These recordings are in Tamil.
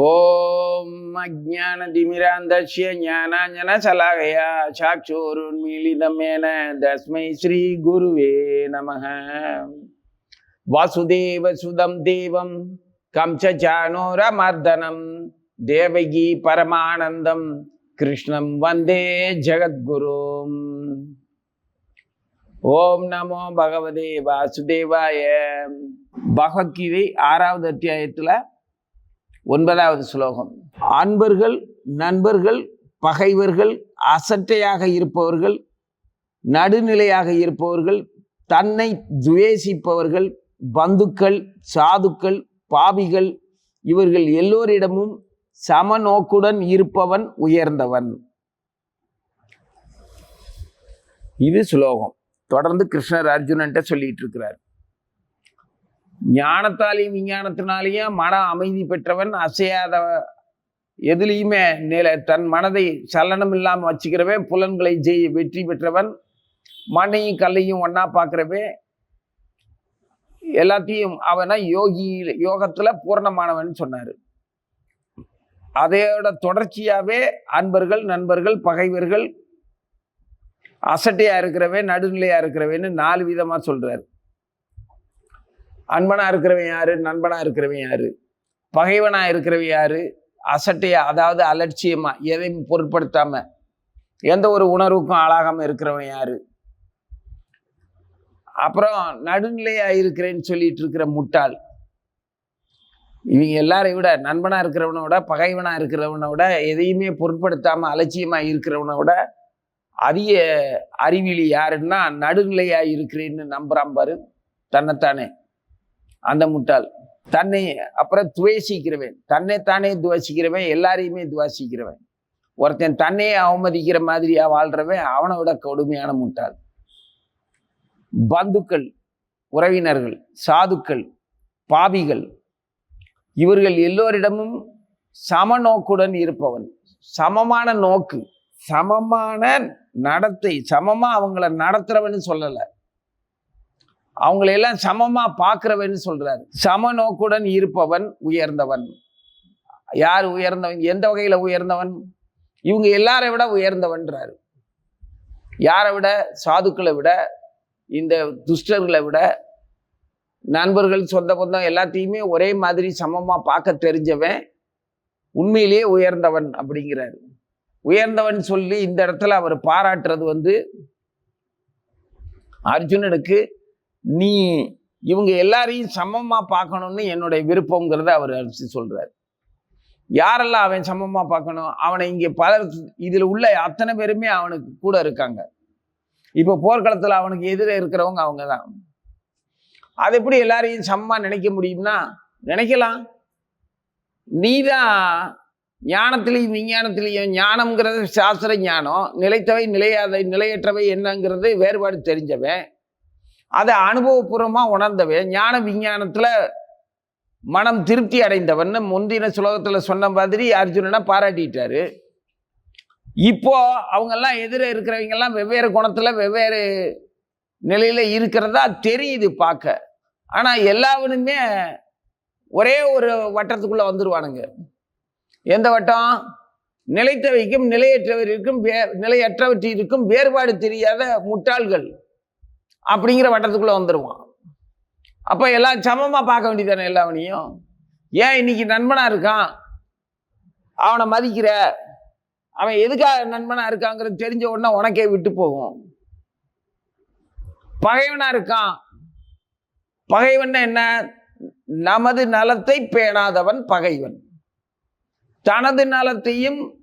ஓம் அஜான திமிராந்தஸ்ய ஞானாஞ்சன சலாகையா சாட்சோருண்மீளிதமேன தஸ்மை ஸ்ரீ குருவே நமக. வாசுதேவ சுதம் தேவம் கம்சச்சானோரமர்தனம் தேவகி பரமானந்தம் கிருஷ்ணம் வந்தே ஜெகத்குரும். ஓம் நமோ பகவதே வாசுதேவாய. பகவத்கீதை ஆறாவது அத்தியாயத்தில் ஒன்பதாவது ஸ்லோகம். அன்பர்கள் நண்பர்கள் பகைவர்கள் அசட்டையாக இருப்பவர்கள் நடுநிலையாக இருப்பவர்கள் தன்னை துவேசிப்பவர்கள் பந்துக்கள் சாதுக்கள் பாவிகள் இவர்கள் எல்லோரிடமும் சமநோக்குடன் இருப்பவன் உயர்ந்தவன். இது ஸ்லோகம். தொடர்ந்து கிருஷ்ணர் அர்ஜுனன்ட்ட சொல்லிட்டு இருக்கிறார். ஞானத்தாலையும் விஞ்ஞானத்தினாலேயும் மன அமைதி பெற்றவன் அசையாத எதுலேயுமே நில தன் மனதை சலனம் இல்லாமல் வச்சுக்கிறவன் புலன்களை ஜெய் வெற்றி பெற்றவன் மண்ணையும் கல்லையும் ஒன்றா பார்க்குறவே எல்லாத்தையும் அவனை யோகி யோகத்தில் பூர்ணமானவன் சொன்னார். அதையோட தொடர்ச்சியாகவே அன்பர்கள் நண்பர்கள் பகைவர்கள் அசட்டையாக இருக்கிறவன் நடுநிலையாக இருக்கிறவன்னு நாலு விதமாக சொல்கிறார் அன்பனாக இருக்கிறவன் யாரு? நண்பனாக இருக்கிறவன் யாரு? பகைவனாக இருக்கிறவன் யாரு? அசட்டையா அதாவது அலட்சியமாக எதையும் பொருட்படுத்தாம எந்த ஒரு உணர்வுக்கும் ஆளாகாமல் இருக்கிறவன் யாரு? அப்புறம் நடுநிலையாக இருக்கிறேன்னு சொல்லிட்டு இருக்கிற முட்டாள். இவங்க எல்லாரையும் விட நண்பனாக இருக்கிறவனை விட பகைவனாக இருக்கிறவனை விட எதையுமே பொருட்படுத்தாமல் அலட்சியமாக இருக்கிறவனை விட அதிக அறிவிலி யாருன்னா நடுநிலையாக இருக்கிறேன்னு நம்புகிறான் பாரு தன்னைத்தானே. அந்த முட்டாள். தன்னை அப்புறம் துவேசிக்கிறவன் தன்னை தானே துவசிக்கிறவன் எல்லாரையுமே துவாசிக்கிறவன் ஒருத்தன் தன்னையே அவமதிக்கிற மாதிரியா வாழ்றவன் அவனை விட கொடுமையான முட்டாள். பந்துக்கள் உறவினர்கள் சாதுக்கள் பாவிகள் இவர்கள் எல்லோரிடமும் சம நோக்குடன் இருப்பவன். சமமான நோக்கு சமமான நடத்தை சமமாக அவங்கள நடத்துறவன்னு சொல்லலை. அவங்களையெல்லாம் சமமாக பார்க்குறவன்னு சொல்கிறார் சம நோக்குடன் இருப்பவன் உயர்ந்தவன். யார் உயர்ந்தவன்? எந்த வகையில் உயர்ந்தவன்? இவங்க எல்லாரை விட உயர்ந்தவன்றார். யாரை விட? சாதுக்களை விட இந்த துஷ்டர்களை விட நண்பர்கள் சொந்த பந்தம் எல்லாத்தையுமே ஒரே மாதிரி சமமாக பார்க்க தெரிஞ்சவன் உண்மையிலேயே உயர்ந்தவன் அப்படிங்கிறாரு. உயர்ந்தவன் சொல்லி இந்த இடத்துல அவர் பாராட்டுறது வந்து அர்ஜுனனுக்கு நீ இவங்க எல்லாரையும் சமமாக பார்க்கணும்னு என்னுடைய விருப்பங்கிறத அவர் அரிசி சொல்கிறார் யாரெல்லாம் அவன் சமமாக பார்க்கணும்? அவனை இங்கே பலர் இதில் உள்ள அத்தனை பேருமே அவனுக்கு கூட இருக்காங்க. இப்போ போர்க்களத்தில் அவனுக்கு எதிரே இருக்கிறவங்க அவங்க தான் அது எப்படி எல்லாரையும் சமமாக நினைக்க முடியும்னா நினைக்கலாம். நீதான் ஞானத்திலையும் விஞ்ஞானத்திலையும் ஞானம்ங்கிறது சாஸ்திர ஞானம். நிலைத்தவை நிலையாத நிலையற்றவை என்னங்கிறது வேறுபாடு தெரிஞ்சவன். அதை அனுபவபூர்வமாக உணர்ந்தவன் ஞான விஞ்ஞானத்தில் மனம் திருப்தி அடைந்தவன் முந்தின சுலோகத்தில் சொன்ன மாதிரி அர்ஜுனனை பாராட்டிட்டாரு. இப்போ அவங்கெல்லாம் எதிர இருக்கிறவங்கெல்லாம் வெவ்வேறு குணத்தில் வெவ்வேறு நிலையில் இருக்கிறதா தெரியுது பார்க்க. ஆனால் எல்லாவனுமே ஒரே ஒரு வட்டத்துக்குள்ளே வந்துடுவானுங்க எந்த வட்டம்? நிலைத்தவைக்கும் நிலையற்றவரிற்கும் வே நிலையற்றவற்றிற்கும் வேறுபாடு தெரியாத முட்டாள்கள். அப்படிங்கிற வட்டத்துக்குள்ளே வந்துடுவான் அப்போ எல்லாம் சமமாக பார்க்க வேண்டியதானே எல்லாவனையும்? ஏன் இன்னைக்கு நண்பனாக இருக்கான்? அவனை மதிக்கிற? அவன் எதுக்காக நண்பனாக இருக்காங்கிறது தெரிஞ்ச உடனே உனக்கே விட்டு போகும். பகைவனாக இருக்கான். பகைவன் என்ன? நமது நலத்தை பேணாதவன் பகைவன். தனது நலத்தையும்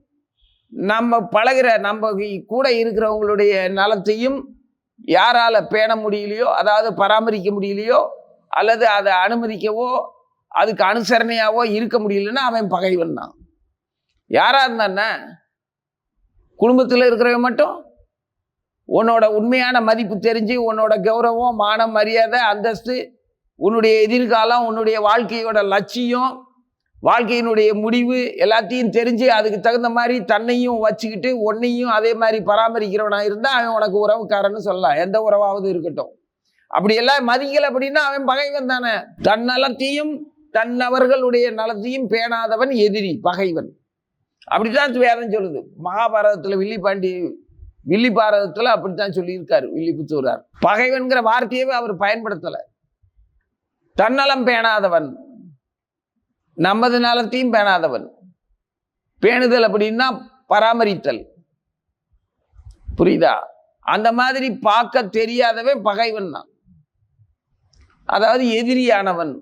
நம்ம பழகிற நம்ம கூட இருக்கிறவங்களுடைய நலத்தையும் யாரால் பேண முடியலையோ அதாவது பராமரிக்க முடியலையோ அல்லது அதை அனுமதிக்கவோ அதுக்கு அனுசரணையாவோ இருக்க முடியலன்னா அவன் பகைவன் தான். யாராக இருந்தான்னா குடும்பத்தில் இருக்கிறவன் மட்டும் உன்னோட உண்மையான மதிப்பு தெரிஞ்சு உன்னோட கௌரவம் மானம் மரியாதை அந்தஸ்து உன்னுடைய எதிர்காலம் உன்னுடைய வாழ்க்கையோட லட்சியம் வாழ்க்கையினுடைய முடிவு எல்லாத்தையும் தெரிஞ்சு அதுக்கு தகுந்த மாதிரி தன்னையும் வச்சுக்கிட்டு உன்னையும் அதே மாதிரி பராமரிக்கிறவனா இருந்தால் அவன் உனக்கு உறவுக்காரன்னு சொல்லலாம். எந்த உறவாவது இருக்கட்டும். அப்படி எல்லாம் மதிக்கல அப்படின்னா அவன் பகைவன் தானே. தன் நலத்தையும் தன்னவர்களுடைய நலத்தையும் பேணாதவன் எதிரி பகைவன். அப்படித்தான் வேதம் சொல்லுது. மகாபாரதத்தில் வில்லிபாண்டி வில்லி பாரதத்தில் அப்படித்தான் சொல்லியிருக்காரு வில்லிபுத்தூரார் பகைவன்கிற வார்த்தையவே அவர் பயன்படுத்தலை. தன்னலம் பேணாதவன். நமது நலத்தையும் பேணாதவன். பேணுதல் அப்படின்னா பராமரித்தல். புரியுதா? அந்த மாதிரி பார்க்க தெரியாதவன் பகைவன் தான். அதாவது எதிரியானவன்.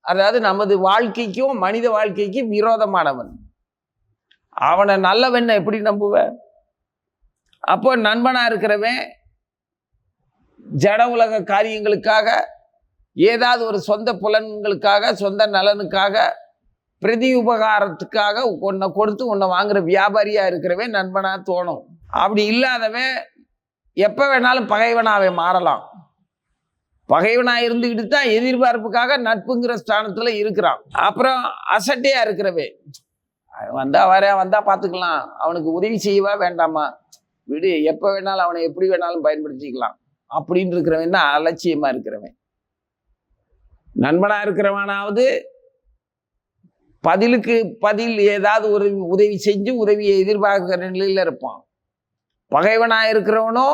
அதாவது நமது வாழ்க்கைக்கும் மனித வாழ்க்கைக்கும் விரோதமானவன். அவனை நல்லவன் எப்படி நம்புவ? அப்போ நண்பனாக இருக்கிறவன் ஜட உலக காரியங்களுக்காக ஏதாவது ஒரு சொந்த புலன்களுக்காக சொந்த நலனுக்காக பிரதி உபகாரத்துக்காக உன்னை கொடுத்து உன்னை வாங்குற வியாபாரியா இருக்கிறவன் நண்பனா தோணும். அப்படி இல்லாதவன் எப்போ வேணாலும் பகைவனாவே மாறலாம். பகைவனா இருந்துக்கிட்டு தான் எதிர்பார்ப்புக்காக நட்புங்கிற ஸ்தானத்துல இருக்கிறான். அப்புறம் அசட்டையா இருக்கிறவே வந்தா வரேன் வந்தா பார்த்துக்கலாம் அவனுக்கு உதவி செய்யவா வேண்டாமா? விடு எப்போ வேணாலும் அவனை எப்படி வேணாலும் பயன்படுத்திக்கலாம். அப்படின்னு இருக்கிறவன் தான் அலட்சியமா இருக்கிறவன். நண்பனா இருக்கிறவனாவது பதிலுக்கு பதில் ஏதாவது ஒரு உதவி செஞ்சு உதவியை எதிர்பார்க்கிற நிலையில் இருப்பான். பகைவனாக இருக்கிறவனோ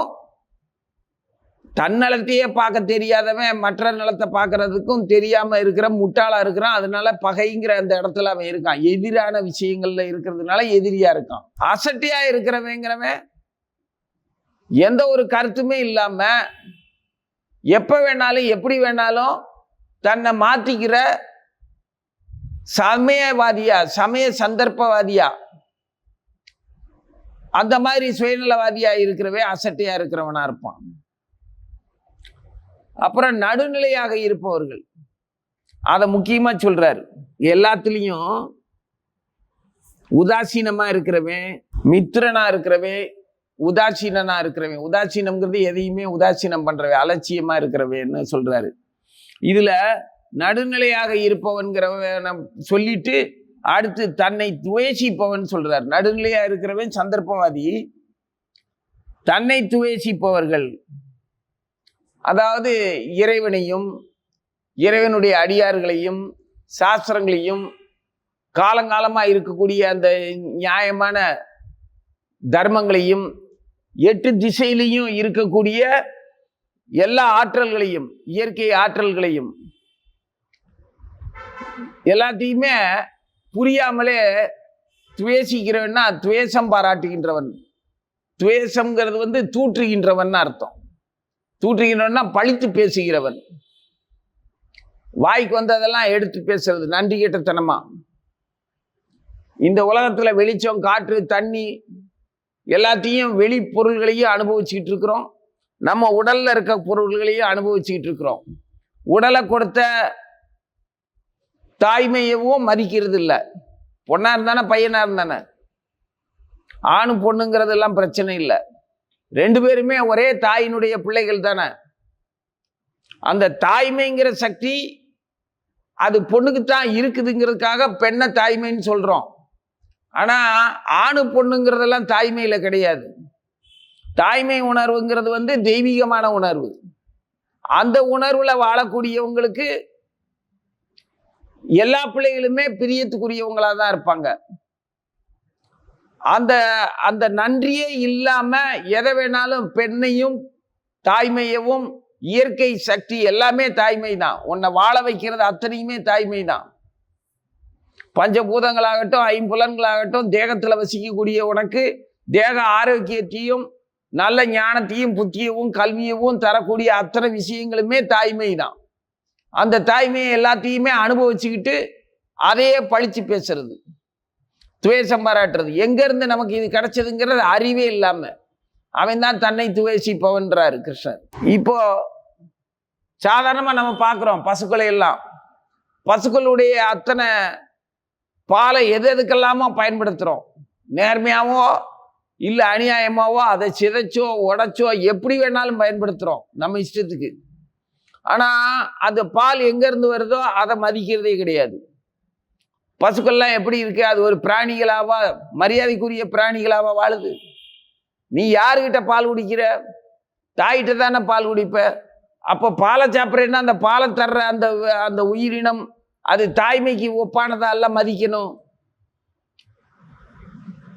தன்னலத்தையே பார்க்க தெரியாதவன் மற்ற நிலத்தை பார்க்கறதுக்கும் தெரியாமல் இருக்கிற முட்டாளாக இருக்கிறான். அதனால பகைங்கிற அந்த இடத்துல அவன் இருக்கான். எதிரான விஷயங்களில் இருக்கிறதுனால எதிரியாக இருக்கான். அசட்டியாக இருக்கிறவங்கிறவன் எந்த ஒரு கருத்துமே இல்லாமல் எப்போ வேணாலும் எப்படி வேணாலும் தன்னை மாற்றிக்கிற சமயவாதியா சமய சந்தர்ப்பவாதியா? அந்த மாதிரி சுயநலவாதியா இருக்கிறவே அசட்டையா இருக்கிறவனா இருப்பான். அப்புறம் நடுநிலையாக இருப்பவர்கள். அதை முக்கியமா சொல்றாரு. எல்லாத்துலேயும் உதாசீனமா இருக்கிறவன் மித்திரனா இருக்கிறவன் உதாசீனனா இருக்கிறவன். உதாசீனம்ங்கிறது எதையுமே உதாசீனம் பண்றவன் அலட்சியமா இருக்கிறவன்னு சொல்றாரு. இதுல நடுநிலையாக இருப்பவன்கிறவன் சொல்லிட்டு அடுத்து தன்னை துவேசிப்பவன் சொல்றார். நடுநிலையா இருக்கிறவன் சந்தர்ப்பவாதி. தன்னை துவேசிப்பவர்கள் அதாவது இறைவனையும் இறைவனுடைய அடியார்களையும் சாஸ்திரங்களையும் காலங்காலமாக இருக்கக்கூடிய அந்த நியாயமான தர்மங்களையும் எட்டு திசையிலையும் இருக்கக்கூடிய எல்லா ஆற்றல்களையும் இயற்கை ஆற்றல்களையும் எல்லாத்தையுமே புரியாமலே துவேசிக்கிறவன்னா துவேஷம் பாராட்டுகின்றவன். துவேஷம்ங்கிறது வந்து தூற்றுகின்றவன் அர்த்தம். தூற்றுகின்றவன்னா பழித்து பேசுகிறவன். வாய்க்கு வந்ததெல்லாம் எடுத்து பேசுறது நன்றி கேட்டத்தனமா. இந்த உலகத்தில் வெளிச்சம் காற்று தண்ணி எல்லாத்தையும் வெளி பொருள்களையும் அனுபவிச்சுக்கிட்டு இருக்கிறோம். நம்ம உடலில் இருக்க பொருள்களையும் அனுபவிச்சுக்கிட்டு இருக்கிறோம். உடலை கொடுத்த தாய்மையவும் மதிக்கிறது இல்லை பொண்ணாக இருந்தானே பையனாக இருந்தானே? ஆணு பொண்ணுங்கிறதெல்லாம் பிரச்சனை இல்லை. ரெண்டு பேருமே ஒரே தாயினுடைய பிள்ளைகள் தானே. அந்த தாய்மைங்கிற சக்தி அது பொண்ணுக்கு தான் இருக்குதுங்கிறதுக்காக பெண்ணை தாய்மைன்னு சொல்கிறோம் ஆனால் ஆணு பொண்ணுங்கிறதெல்லாம் தாய்மையில் கிடையாது. தாய்மை உணர்வுங்கிறது வந்து தெய்வீகமான உணர்வு. அந்த உணர்வில் வாழக்கூடியவங்களுக்கு எல்லா பிள்ளைகளுமே பிரியத்துக்குரியவங்களா தான் இருப்பாங்க. அந்த அந்த நன்றியே இல்லாம எதை வேணாலும் பெண்ணையும் தாய்மையவும் இயற்கை சக்தி எல்லாமே தாய்மை தான் உன்னை வாழ வைக்கிறது அத்தனையுமே தாய்மை தான் பஞ்சபூதங்களாகட்டும் ஐம்புலன்களாகட்டும் தேகத்தில் வசிக்கக்கூடிய உனக்கு தேக ஆரோக்கியத்தையும் நல்ல ஞானத்தையும் புத்தியவும் கல்வியவும் தரக்கூடிய அத்தனை விஷயங்களுமே தாய்மை தான் அந்த தாய்மையை எல்லாத்தையுமே அனுபவிச்சுக்கிட்டு அதையே பழிச்சு பேசுறது துவேஷம் பாராட்டுறது. எங்கேருந்து நமக்கு இது கிடைச்சதுங்கிறது அறிவே இல்லாமல் அவன் தான் தன்னை துவேசிப்பவன்றாரு கிருஷ்ணர். இப்போ சாதாரணமாக நம்ம பார்க்குறோம் பசுக்களை எல்லாம். பசுக்களுடைய அத்தனை பாலை எது எதுக்கெல்லாமோ பயன்படுத்துகிறோம் நேர்மையாகவோ இல்லை அநியாயமாவோ அதை சிதைச்சோ உடைச்சோ எப்படி வேணாலும் பயன்படுத்துகிறோம் நம்ம இஷ்டத்துக்கு. ஆனால் அந்த பால் எங்கேருந்து வருதோ அதை மதிக்கிறதே கிடையாது. பசுக்கள்லாம் எப்படி இருக்கு? அது ஒரு பிராணிகளாவா மரியாதைக்குரிய பிராணிகளாவா வாழுது? நீ யாருக்கிட்ட பால் குடிக்கிற? தாயிட்ட தானே பால் குடிப்ப? அப்போ பாலை சாப்பிட்றேன்னா அந்த பாலை தர்ற அந்த அந்த உயிரினம் அது தாய்மைக்கு ஒப்பானதா மதிக்கணும்?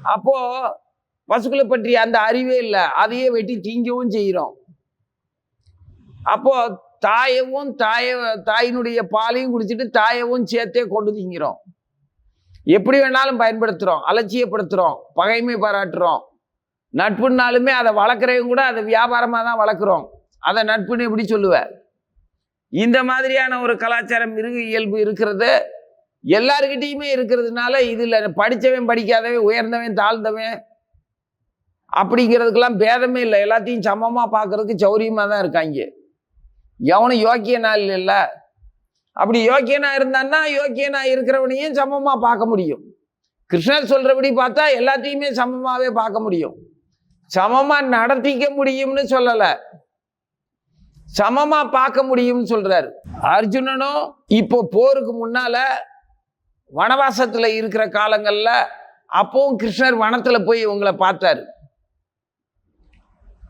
அப்போ பசுக்களை பற்றி அந்த அறிவே இல்லை. அதையே வெட்டி திங்கவும் செய்கிறோம். அப்போ தாயவும் தாய தாயினுடைய பாலையும் குடிச்சிட்டு தாயவும் சேர்த்தே கொண்டு திங்கிறோம். எப்படி வேணாலும் பயன்படுத்துகிறோம் அலட்சியப்படுத்துகிறோம் பகைமை பாராட்டுறோம். நட்புனாலுமே அதை வளர்க்குறவங்க கூட அதை வியாபாரமாக தான் வளர்க்குறோம். அதை நட்புன்னு எப்படி சொல்லுவேன் இந்த மாதிரியான ஒரு கலாச்சாரம் மிருக இயல்பு இருக்கிறது. எல்லாருக்கிட்டேயுமே இருக்கிறதுனால இதில் படித்தவன் படிக்காதவன் உயர்ந்தவன் தாழ்ந்தவன் அப்படிங்கிறதுக்கெல்லாம் பேதமே இல்லை. எல்லாத்தையும் சமமாக பார்க்கறதுக்கு சௌரியமாக தான் இருக்காங்க. எவனும் யோக்கியனா இல்லைல்ல? அப்படி யோக்கியனா இருந்தான்னா யோக்கியனா இருக்கிறவனையும் சமமாக பார்க்க முடியும். கிருஷ்ணர் சொல்றபடி பார்த்தா எல்லாத்தையுமே சமமாகவே பார்க்க முடியும். சமமாக நடத்திக்க முடியும்னு சொல்லலை. சமமாக பார்க்க முடியும்னு சொல்றாரு. அர்ஜுனனும் இப்போ போருக்கு முன்னால வனவாசத்தில் இருக்கிற காலங்களில் அப்பவும் கிருஷ்ணர் வனத்தில் போய் இவங்களை பார்த்தாரு.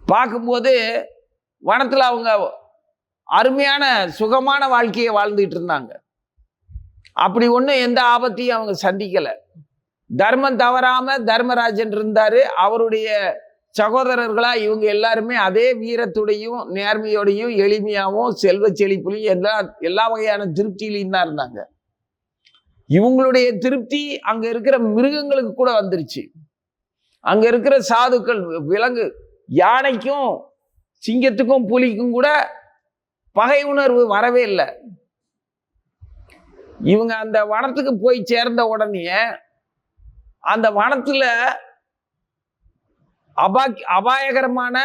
பார்க்கும்போது வனத்தில் அவங்க அருமையான சுகமான வாழ்க்கையை வாழ்ந்துட்டு இருந்தாங்க. அப்படி ஒன்றும் எந்த ஆபத்தையும் அவங்க சந்திக்கலை. தர்மம் தவறாம தர்மராஜன் இருந்தார். அவருடைய சகோதரர்களா இவங்க எல்லாருமே அதே வீரத்துடையும் நேர்மையோடையும் எளிமையாகவும் செல்வ செழிப்புலையும் எல்லா எல்லா வகையான திருப்தியிலையும் தான் இருந்தாங்க. இவங்களுடைய திருப்தி அங்கே இருக்கிற மிருகங்களுக்கு கூட வந்துருச்சு. அங்கே இருக்கிற சாதுக்கள் விலங்கு யானைக்கும் சிங்கத்துக்கும் புலிக்கும் கூட பகை உணர்வு வரவே இல்லை. இவங்க அந்த வனத்துக்கு போய் சேர்ந்த உடனே அந்த வனத்தில் அபாக் அபாயகரமான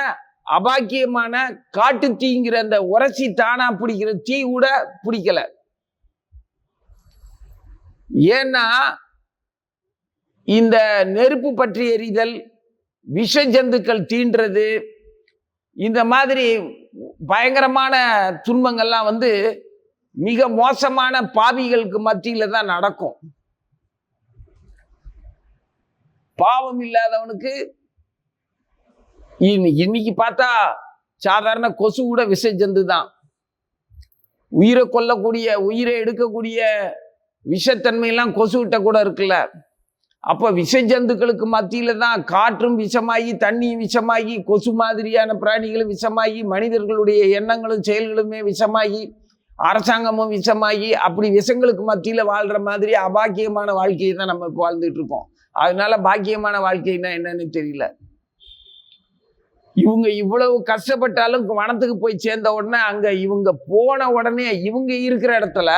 அபாக்கியமான காட்டு தீங்கிற அந்த உரசி தானா பிடிக்கிற தீ கூட பிடிக்கல. ஏன்னா இந்த நெருப்பு பற்றி எறிதல் விஷ ஜந்துக்கள் தீண்டுறது இந்த மாதிரி பயங்கரமான துன்பங்கள்லாம் வந்து மிக மோசமான பாவிகளுக்கு மத்தியில தான் நடக்கும். பாவம் இல்லாதவனுக்கு இன்னைக்கு பார்த்தா சாதாரண கொசு கூட விஷ ஜந்து தான். உயிரை கொல்லக்கூடிய உயிரை எடுக்கக்கூடிய விஷத்தன்மையெல்லாம் கொசுகிட்ட கூட இருக்குல்ல. அப்போ விஷ ஜந்துக்களுக்கு மத்தியில தான் காற்றும் விஷமாகி தண்ணியும் விஷமாகி கொசு மாதிரியான பிராணிகளும் விஷமாகி மனிதர்களுடைய எண்ணங்களும் செயல்களுமே விஷமாகி அரசாங்கமும் விஷமாகி அப்படி விஷங்களுக்கு மத்தியில வாழ்ற மாதிரி அபாக்கியமான வாழ்க்கையை தான் நம்ம இப்போ வாழ்ந்துட்டு இருக்கோம். அதனால பாக்கியமான வாழ்க்கைன்னா என்னன்னு தெரியல. இவங்க இவ்வளவு கஷ்டப்பட்டாலும் வனத்துக்கு போய் சேர்ந்த உடனே அங்க இவங்க போன உடனே இவங்க இருக்கிற இடத்துல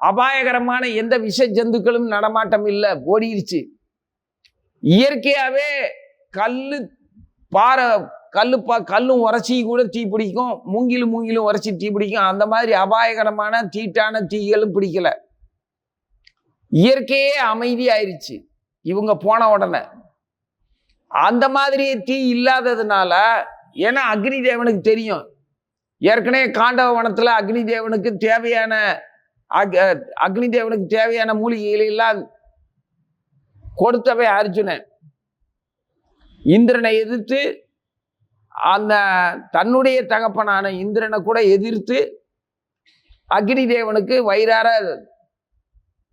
அபாயகரமான எந்த விஷ ஜந்துக்களும் நடமாட்டம் இல்லை ஓடிடுச்சு இயற்கையாகவே கல் பாறை கல் பா கல்லும் உரைச்சி கூட தீ பிடிக்கும் மூங்கிலும் மூங்கிலும் உரைச்சி தீ பிடிக்கும் அந்த மாதிரி அபாயகரமான தீட்டான தீகளும் பிடிக்கல. இயற்கையே அமைதியாயிருச்சு இவங்க போன உடனே. அந்த மாதிரி தீ இல்லாததுனால ஏன்னா அக்னி தேவனுக்கு தெரியும். ஏற்கனவே காண்டவ வனத்தில் அக்னி தேவனுக்கு தேவையான அக்னி தேவனுக்கு தேவையான மூலிகைகளை எல்லாம் கொடுத்தவை அர்ஜுனன். இந்திரனை எதிர்த்து அந்த தன்னுடைய தகப்பனான இந்திரனை கூட எதிர்த்து அக்னி தேவனுக்கு வயிறார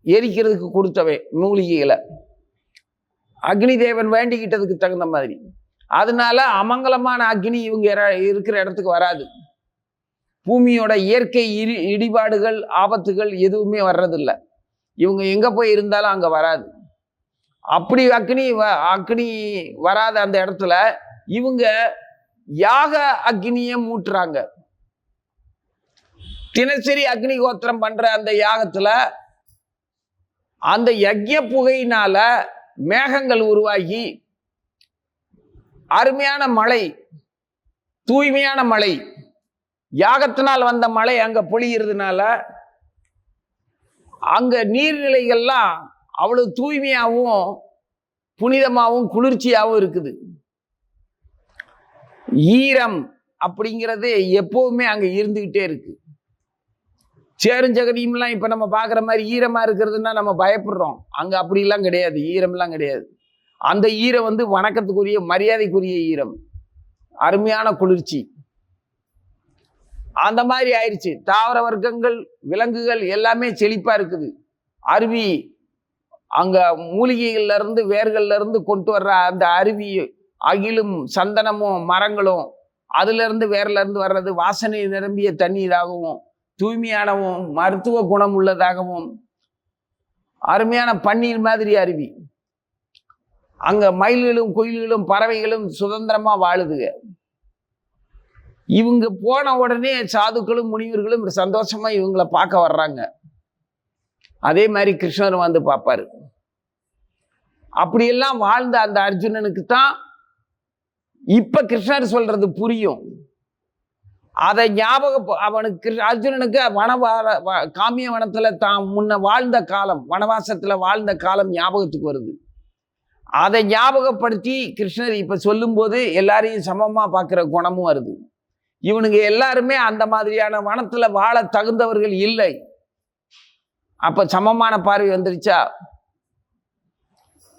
எரிக்கிறதுக்கு கொடுத்தவை மூலிகைகளை. அக்னி தேவன் வேண்டிக்கிட்டதுக்கு தகுந்த மாதிரி. அதனால அமங்கலமான அக்னி இவங்க இருக்கிற இடத்துக்கு வராது. பூமியோட இயற்கை இடி இடிபாடுகள் ஆபத்துகள் எதுவுமே வர்றதில்ல. இவங்க எங்கே போய் இருந்தாலும் அங்கே வராது. அப்படி அக்னி வ- அக்னி வராத அந்த இடத்துல இவங்க யாக அக்னியை மூட்டுறாங்க. தினசரி அக்னி கோத்திரம் பண்ற அந்த யாகத்துல அந்த யஜ்ய புகையினால மேகங்கள் உருவாகி அருமையான மழை தூய்மையான மழை யாகத்தினால் வந்த மழை அங்க பொழியறதுனால அங்க நீர்நிலைகள்லாம் அவ்வளவு தூய்மையாகவும் புனிதமாகவும் குளிர்ச்சியாகவும் இருக்குது. ஈரம் அப்படிங்கிறது எப்பவுமே அங்க இருந்துகிட்டே இருக்கு. சேருஞ்சகதியும்லாம் இப்ப நம்ம பார்க்குற மாதிரி ஈரமா இருக்கிறதுன்னா நம்ம பயப்படுறோம். அங்க அப்படிலாம் கிடையாது. ஈரம்லாம் கிடையாது. அந்த ஈரம் வந்து வணக்கத்துக்குரிய மரியாதைக்குரிய ஈரம். அருமையான குளிர்ச்சி. அந்த மாதிரி ஆயிடுச்சு தாவர வர்க்கங்கள் விலங்குகள் எல்லாமே செழிப்பாக இருக்குது. அருவி அங்கே மூலிகைகள்லேருந்து இருந்து கொண்டு வர்ற அந்த அருவி அகிலும் சந்தனமும் மரங்களும் அதுலேருந்து வேர்லேருந்து வர்றது வாசனை நிரம்பிய தண்ணீராகவும் தூய்மையானவும் மருத்துவ குணம் உள்ளதாகவும் அருமையான பன்னீர் மாதிரி அருவி. அங்கே மயில்களும் குயில்களும் பறவைகளும் சுதந்திரமாக வாழுதுங்க இவங்க போன உடனே சாதுக்களும் முனிவர்களும் சந்தோஷமா இவங்களை பார்க்க வர்றாங்க. அதே மாதிரி கிருஷ்ணர் வந்து பார்ப்பாரு. அப்படியெல்லாம் வாழ்ந்த அந்த அர்ஜுனனுக்கு தான் இப்ப கிருஷ்ணர் சொல்றது புரியும். அதை ஞாபகம் அவனுக்கு அர்ஜுனனுக்கு வனவார வ- காமிய வனத்துல தான் முன்ன வாழ்ந்த காலம் வனவாசத்துல வாழ்ந்த காலம் ஞாபகத்துக்கு வருது. அதை ஞாபகப்படுத்தி கிருஷ்ணர் இப்ப சொல்லும்போது எல்லாரையும் சமமா பார்க்குற குணமும் வருது. இவனுங்க எல்லாருமே அந்த மாதிரியான வனத்தில் வாழ தகுந்தவர்கள் இல்லை. அப்போ சமமான பார்வை வந்துருச்சா?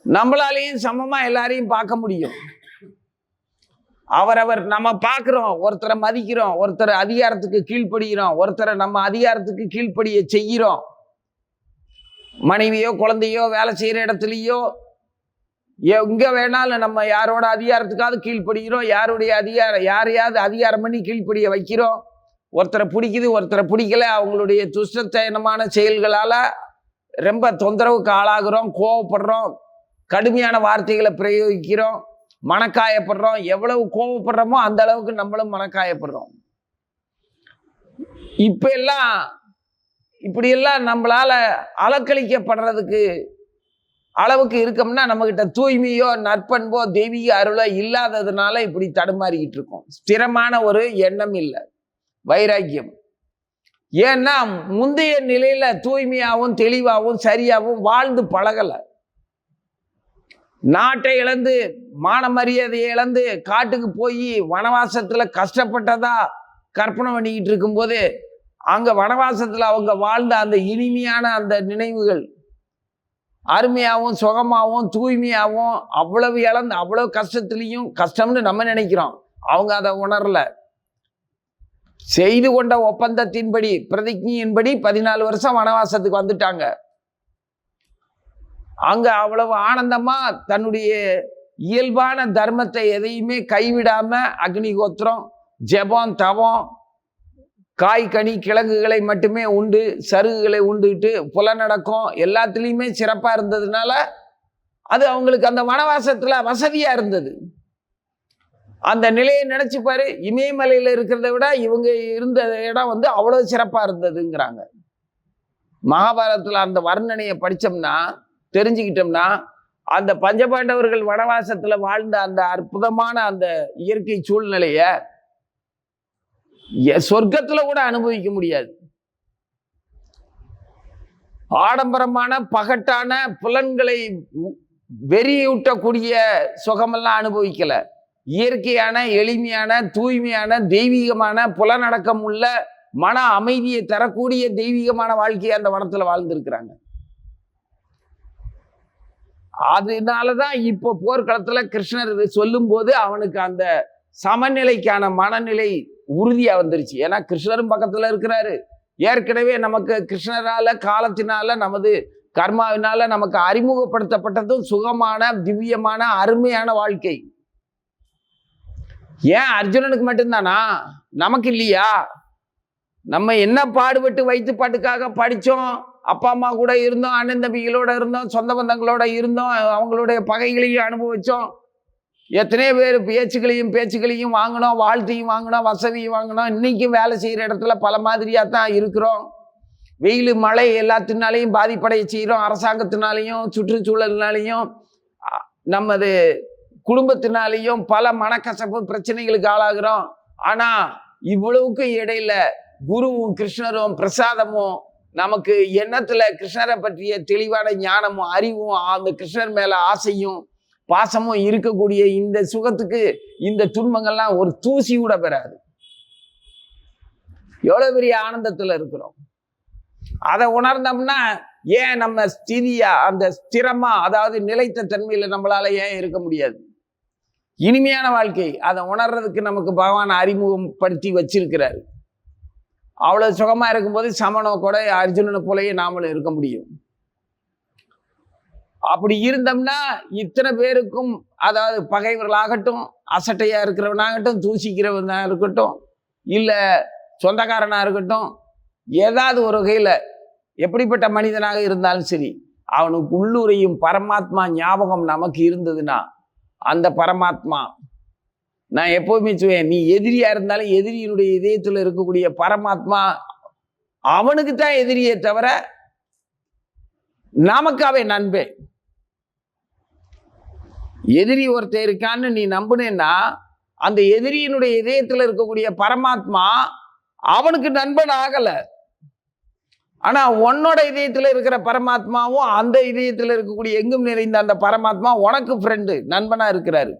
நம்மளாலையும் சமமாக எல்லாரையும் பார்க்க முடியும். அவரவர் நம்ம பார்க்குறோம் ஒருத்தரை மதிக்கிறோம் ஒருத்தரை அதிகாரத்துக்கு கீழ்ப்படுகிறோம் ஒருத்தரை நம்ம அதிகாரத்துக்கு கீழ்ப்படிய செய்கிறோம். மனைவியோ குழந்தையோ வேலை செய்கிற இடத்துலையோ எங்க வேணாலும் நம்ம யாரோட அதிகாரத்துக்காவது கீழ்ப்படுகிறோம்? யாருடைய அதிகாரம் யாரையாவது அதிகாரம் பண்ணி கீழ்ப்படிய வைக்கிறோம்? ஒருத்தரை பிடிக்குது ஒருத்தரை பிடிக்கல. அவங்களுடைய துஷ்டத்தயனமான செயல்களால் ரொம்ப தொந்தரவுக்கு ஆளாகிறோம் கோவப்படுறோம் கடுமையான வார்த்தைகளை பிரயோகிக்கிறோம் மனக்காயப்படுறோம். எவ்வளவு கோவப்படுறோமோ அந்த அளவுக்கு நம்மளும் மனக்காயப்படுறோம். இப்ப எல்லாம் இப்படியெல்லாம் நம்மளால அலக்களிக்கப்படுறதுக்கு அளவுக்கு இருக்கோம்னா நம்மகிட்ட தூய்மையோ நற்பண்போ தெய்வீக அருளோ இல்லாததுனால இப்படி தடுமாறிக்கிட்டு இருக்கோம். ஸ்திரமான ஒரு எண்ணம் இல்லை. வைராக்கியம். ஏன்னா முந்தைய நிலையில தூய்மையாகவும் தெளிவாகவும் சரியாகவும் வாழ்ந்து பழகலை. நாட்டை இழந்து மான மரியாதையை இழந்து காட்டுக்கு போய் வனவாசத்தில் கஷ்டப்பட்டதா கற்பனை பண்ணிக்கிட்டு இருக்கும்போது அங்கே வனவாசத்தில் அவங்க வாழ்ந்த அந்த இனிமையான அந்த நினைவுகள் அருமையாகவும் சுகமாகவும் தூய்மையாகவும் அவ்வளவு இழந்து அவ்வளவு கஷ்டத்துலையும் கஷ்டம்னு நம்ம நினைக்கிறோம். அவங்க அதை உணரல. செய்து கொண்ட ஒப்பந்தத்தின்படி பிரதிஜையின்படி பதினாலு வருஷம் வனவாசத்துக்கு வந்துட்டாங்க. அங்க அவ்வளவு ஆனந்தமா தன்னுடைய இயல்பான தர்மத்தை எதையுமே கைவிடாம அக்னிகோத்திரம் ஜெபம் தவம் காய் கனி கிழங்குகளை மட்டுமே உண்டு சருகுகளை உண்டுகிட்டு புலநடக்கம் எல்லாத்துலேயுமே சிறப்பாக இருந்ததுனால அது அவங்களுக்கு அந்த வனவாசத்தில் வசதியாக இருந்தது. அந்த நிலையை நினச்சிப்பாரு இமயமலையில் இருக்கிறத விட இவங்க இருந்த இடம் வந்து அவ்வளோ சிறப்பாக இருந்ததுங்கிறாங்க. மகாபாரதத்தில் அந்த வர்ணனையை படித்தோம்னா தெரிஞ்சுக்கிட்டோம்னா அந்த பஞ்சபாண்டவர்கள் வனவாசத்தில் வாழ்ந்த அந்த அற்புதமான அந்த இயற்கை சூழ்நிலையை சொர்க்கத்துல கூட அனுபவிக்க முடியாது. ஆடம்பரமான பகட்டான புலன்களை வெறியூட்டக்கூடிய சுகமெல்லாம் அனுபவிக்கல. இயற்கையான எளிமையான தூய்மையான தெய்வீகமான புலனடக்கம் உள்ள மன அமைதியை தரக்கூடிய தெய்வீகமான வாழ்க்கையை அந்த வனத்துல வாழ்ந்திருக்கிறாங்க. அதனாலதான் இப்போ போர்க்களத்துல கிருஷ்ணர் சொல்லும்போது அவனுக்கு அந்த சமநிலைக்கான மனநிலை உறுதியா வந்துருச்சு. ஏன்னா கிருஷ்ணரும் பக்கத்துல இருக்கிறாரு. ஏற்கனவே நமக்கு கிருஷ்ணரால காலத்தினால நமது கர்மாவினால நமக்கு அறிமுகப்படுத்தப்பட்டதும் சுகமான திவ்யமான அருமையான வாழ்க்கை. ஏன் அர்ஜுனனுக்கு மட்டும்தானா? நமக்கு இல்லையா? நம்ம என்ன பாடுபட்டு வைத்து பாட்டுக்காக படித்தோம் அப்பா அம்மா கூட இருந்தோம் அண்ணன் தம்பிகளோட இருந்தோம் சொந்த பந்தங்களோட இருந்தோம் அவங்களுடைய பகைகளையும் அனுபவிச்சோம். எத்தனையோ பேர் பேச்சுக்களையும் பேச்சுக்களையும் வாங்கினோம் வாழ்த்தையும் வாங்கினோம் வசதியும் வாங்கினோம். இன்னைக்கும் வேலை செய்கிற இடத்துல பல மாதிரியாக தான் இருக்கிறோம். வெயில் மழை எல்லாத்தினாலையும் பாதிப்படைய செய்கிறோம். அரசாங்கத்தினாலையும் சுற்றுச்சூழலினாலையும் நமது குடும்பத்தினாலையும் பல மனக்கசப்பு பிரச்சனைகளுக்கு ஆளாகிறோம். ஆனால் இவ்வளவுக்கு இடையில குருவும் கிருஷ்ணரும் பிரசாதமும் நமக்கு எண்ணத்தில் கிருஷ்ணரை பற்றிய தெளிவான ஞானமும் அறிவும் அந்த கிருஷ்ணர் மேலே ஆசையும் பாசமும் இருக்கக்கூடிய இந்த சுகத்துக்கு இந்த துன்பங்கள்லாம் ஒரு தூசி கூட பெறாது. எவ்வளவு பெரிய ஆனந்தத்துல இருக்கிறோம். அதை உணர்ந்தோம்னா ஏன் நம்ம ஸ்திதியா அந்த ஸ்திரமா அதாவது நிலைத்த தன்மையில நம்மளால ஏன் இருக்க முடியாது? இனிமையான வாழ்க்கை அதை உணர்றதுக்கு நமக்கு பகவான் அறிமுகப்படுத்தி வச்சிருக்கிறாரு. அவ்வளவு சுகமா இருக்கும்போது சமணம் கூட அர்ஜுனனை போலயே நாமளும் இருக்க முடியும். அப்படி இருந்தோம்னா இத்தனை பேருக்கும் அதாவது பகைவர்களாகட்டும் அசட்டையாக இருக்கிறவனாகட்டும் தூசிக்கிறவனாக இருக்கட்டும் இல்லை சொந்தக்காரனாக இருக்கட்டும் ஏதாவது ஒரு வகையில் எப்படிப்பட்ட மனிதனாக இருந்தாலும் சரி அவனுக்கு உள்ளுரையும் பரமாத்மா ஞாபகம் நமக்கு இருந்ததுன்னா அந்த பரமாத்மா நான் எப்போவுமே சொல்வேன் நீ எதிரியாக இருந்தாலும் எதிரியினுடைய இதயத்தில் இருக்கக்கூடிய பரமாத்மா அவனுக்கு தான் எதிரியே தவிர நமக்காவே நண்பே. எதிரி ஒருத்தர் இருக்கான்னு நீ நம்புனேன்னா அந்த எதிரியினுடைய இதயத்தில் இருக்கக்கூடிய பரமாத்மா அவனுக்கு நண்பன் ஆகலை. ஆனால் உன்னோட இதயத்தில் இருக்கிற பரமாத்மாவும் அந்த இதயத்தில் இருக்கக்கூடிய எங்கும் நிறைந்த அந்த பரமாத்மா உனக்கு ஃப்ரெண்டு நண்பனாக இருக்கிறாரு.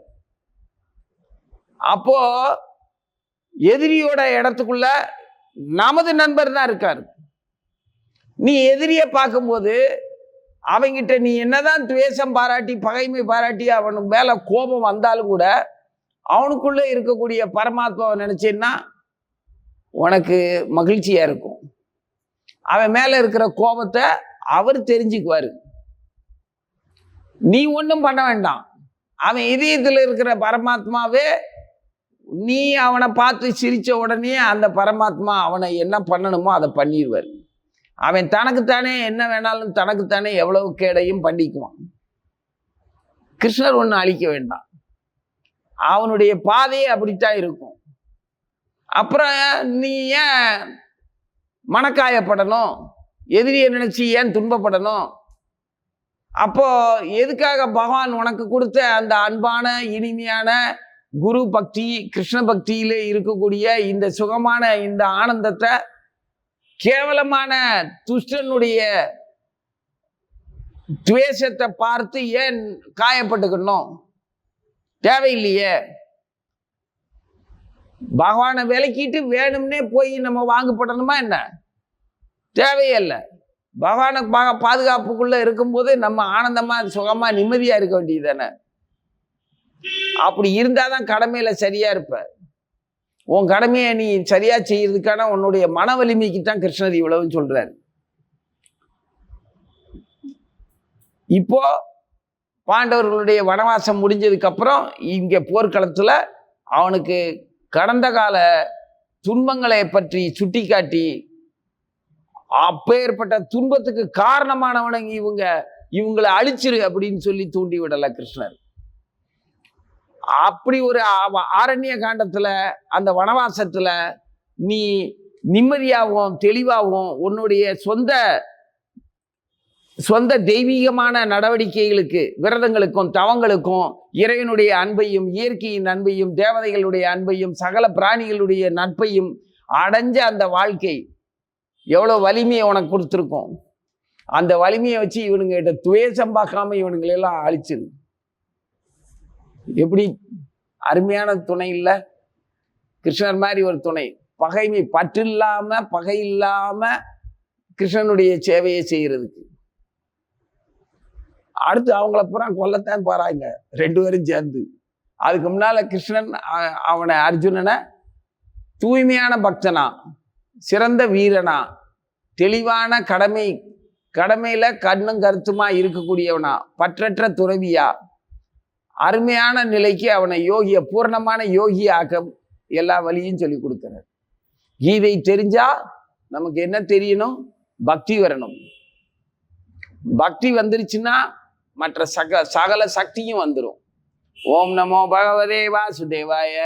அப்போ எதிரியோட இடத்துக்குள்ள நமது நண்பர் தான் இருக்காரு. நீ எதிரியை பார்க்கும்போது அவங்கிட்ட நீ என்னதான் துவேஷம் பாராட்டி பகைமை பாராட்டி அவனுக்கு மேல கோபம் வந்தாலும் கூட அவனுக்குள்ள இருக்கக்கூடிய பரமாத்மாவை நினைச்சேன்னா உனக்கு மகிழ்ச்சியா இருக்கும். அவன் மேல இருக்கிற கோபத்தை அவர் தெரிஞ்சுக்குவார். நீ ஒன்றும் பண்ண வேண்டாம். அவன் இதயத்தில் இருக்கிற பரமாத்மாவே நீ அவனை பார்த்து சிரித்த உடனே அந்த பரமாத்மா அவனை என்ன பண்ணணுமோ அதை பண்ணிடுவார் அவன் தனக்குத்தானே என்ன வேணாலும் தனக்குத்தானே எவ்வளவு கேடையும் பண்ணிக்குவான் கிருஷ்ணர் ஒன்று அழிக்க வேண்டாம். அவனுடைய பாதையே அப்படித்தான் இருக்கும். அப்புறம் நீ ஏன் மனக்காயப்படணும் எதிரியை நினச்சி ஏன் துன்பப்படணும்? அப்போ எதுக்காக பகவான் உனக்கு கொடுத்த அந்த அன்பான இனிமையான குரு பக்தி கிருஷ்ண பக்தியில இருக்கக்கூடிய இந்த சுகமான இந்த ஆனந்தத்தை கேவலமான துஷ்டனுடைய துவேஷத்தை பார்த்து ஏன் காயப்பட்டுக்கணும்? தேவையில்லையே. பகவானை விலக்கிட்டு வேணும்னே போய் நம்ம வாங்கப்படணுமா என்ன? தேவையில்லை. பகவானை பா பாதுகாப்புக்குள்ளே இருக்கும்போது நம்ம ஆனந்தமாக சுகமாக நிம்மதியாக இருக்க வேண்டியது தானே. அப்படி இருந்தால் தான் கடமையில் சரியாக இருப்பேன் உன் கடமையை நீ சரியாக செய்யறதுக்கான உன்னுடைய மன வலிமைக்கு தான் கிருஷ்ணர் இவ்வளவுன்னு சொல்கிறார் இப்போ பாண்டவர்களுடைய வனவாசம் முடிஞ்சதுக்கப்புறம் இங்கே போர்க்களத்தில் அவனுக்கு கடந்த கால துன்பங்களை பற்றி சுட்டிக்காட்டி அப்பேற்பட்ட துன்பத்துக்கு காரணமானவனுங்க இவங்க. இவங்களை அழிச்சிரு அப்படின்னு சொல்லி தூண்டி விடலை கிருஷ்ணர். அப்படி ஒரு ஆ- ஆரண்ய காண்டத்தில் அந்த வனவாசத்தில் நீ நிம்மதியாகவும் தெளிவாகவும் உன்னுடைய சொந்த சொந்த தெய்வீகமான நடவடிக்கைகளுக்கு விரதங்களுக்கும் தவங்களுக்கும் இறைவனுடைய அன்பையும் இயற்கையின் அன்பையும் தேவதைகளுடைய அன்பையும் சகல பிராணிகளுடைய நட்பையும் அடைஞ்ச அந்த வாழ்க்கை எவ்வளோ வலிமையை உனக்கு கொடுத்துருக்கோம். அந்த வலிமையை வச்சு இவனுங்கிட்ட துவேசம் பார்க்காம இவனுங்களெல்லாம் அழிச்சிரு. எப்படி அருமையான துணை இல்லை? கிருஷ்ணர் மாதிரி ஒரு துணை. பகைமை பற்று இல்லாம பகை இல்லாம கிருஷ்ணனுடைய சேவையை செய்யறதுக்கு. அடுத்து அவங்கள பூரா கொல்லத்தான் போறாங்க ரெண்டு பேரும் சேர்ந்து. அதுக்கு முன்னால கிருஷ்ணன் அவனை அர்ஜுனனை தூய்மையான பக்தனா சிறந்த வீரனா தெளிவான கடமை கடமையில கண்ணும் கருத்துமா இருக்கக்கூடியவனா பற்றற்ற துறவியா அருமையான நிலைக்கு அவனை யோகிய பூர்ணமான யோகியாக்க எல்லா வழியும் சொல்லி கொடுக்கிறார். கீதை தெரிஞ்சா நமக்கு என்ன தெரியணும்? பக்தி வரணும். பக்தி வந்துருச்சுன்னா மற்ற சக சகல சக்தியும் வந்துடும் ஓம் நமோ பகவதே வாசுதேவாய.